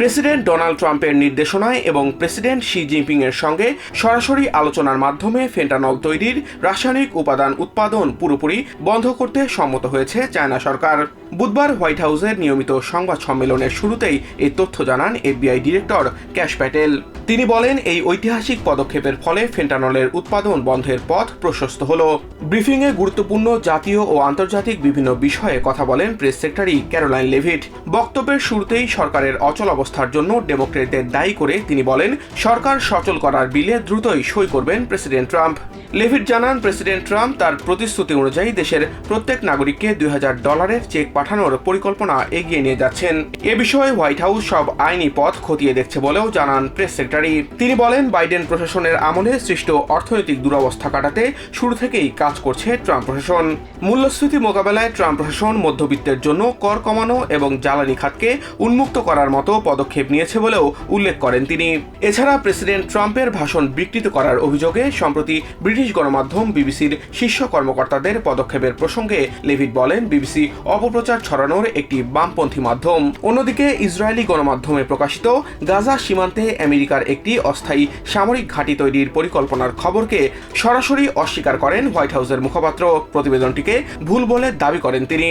President Donald ট্রাম্পের নির্দেশনায় এবং প্রেসিডেন্ট শি জিনপিং এর সঙ্গে সরাসরি আলোচনার মাধ্যমে ফেন্টানল তৈরির রাসায়নিক উপাদান উৎপাদন পুরোপুরি বন্ধ করতে সম্মত হয়েছে চায়না সরকার। বুধবার হোয়াইট হাউসের নিয়মিত সংবাদ সম্মেলনের শুরুতেই এই তথ্য জানান এফবিআই ডিরেক্টর ক্যাশ প্যাটেল। তিনি বলেন, এই ঐতিহাসিক পদক্ষেপের ফলে ফেন্টানলের উৎপাদন বন্ধের পথ প্রশস্ত হল। ব্রিফিংয়ে গুরুত্বপূর্ণ জাতীয় ও আন্তর্জাতিক বিভিন্ন বিষয়ে কথা বলেন প্রেস সেক্রেটারি ক্যারোলাইন লেভিট। বক্তব্যের শুরুতেই সরকারের অচল অবস্থার জন্য ডেমোক্রেটদের দায়ী করে তিনি বলেন, সরকার সচল করার বিলে দ্রুতই সই করবেন প্রেসিডেন্ট ট্রাম্প। লেভিট জানান, প্রেসিডেন্ট ট্রাম্প তার প্রতিশ্রুতি অনুযায়ী দেশের প্রত্যেক নাগরিককে দুই হাজার ডলারের চেক পাঠানোর পরিকল্পনা এগিয়ে নিয়ে যাচ্ছেন। এ বিষয়ে হোয়াইট হাউস সব আইনি পথ খতিয়ে দেখছে বলেও জানান প্রেস সেক্রেটারি। তিনি বলেন, বাইডেন প্রশাসনের আমলে সৃষ্ট অর্থনৈতিক দুরবস্থা কাটাতে শুরু থেকেই কাজ করছে ট্রাম্প প্রশাসন। মূল্যস্ফীতি মোকাবেলায় ট্রাম্প প্রশাসন মধ্যবিত্তের জন্য কর কমানো এবং জ্বালানি খাতকে উন্মুক্ত করার মতো পদক্ষেপ নিয়েছে বলেও উল্লেখ করেন তিনি। এছাড়া প্রেসিডেন্ট ট্রাম্পের ভাষণ বিকৃত করার অভিযোগে সম্প্রতি ব্রিটিশ গণমাধ্যম বিবিসির শীর্ষ কর্মকর্তাদের পদক্ষেপের প্রসঙ্গে লেভিট বলেন, বিবিসি অপপ্রচার ছড়ানোর একটি বামপন্থী মাধ্যম। অন্যদিকে ইসরায়েলি গণমাধ্যমে প্রকাশিত গাজা সীমান্তে আমেরিকার একটি অস্থায়ী সামরিক ঘাঁটি তৈরির পরিকল্পনার খবরকে সরাসরি অস্বীকার করেন হোয়াইট হাউসের মুখপাত্র। প্রতিবেদনটিকে ভুল বলে দাবি করেন তিনি।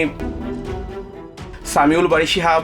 Samiul Bari Shihab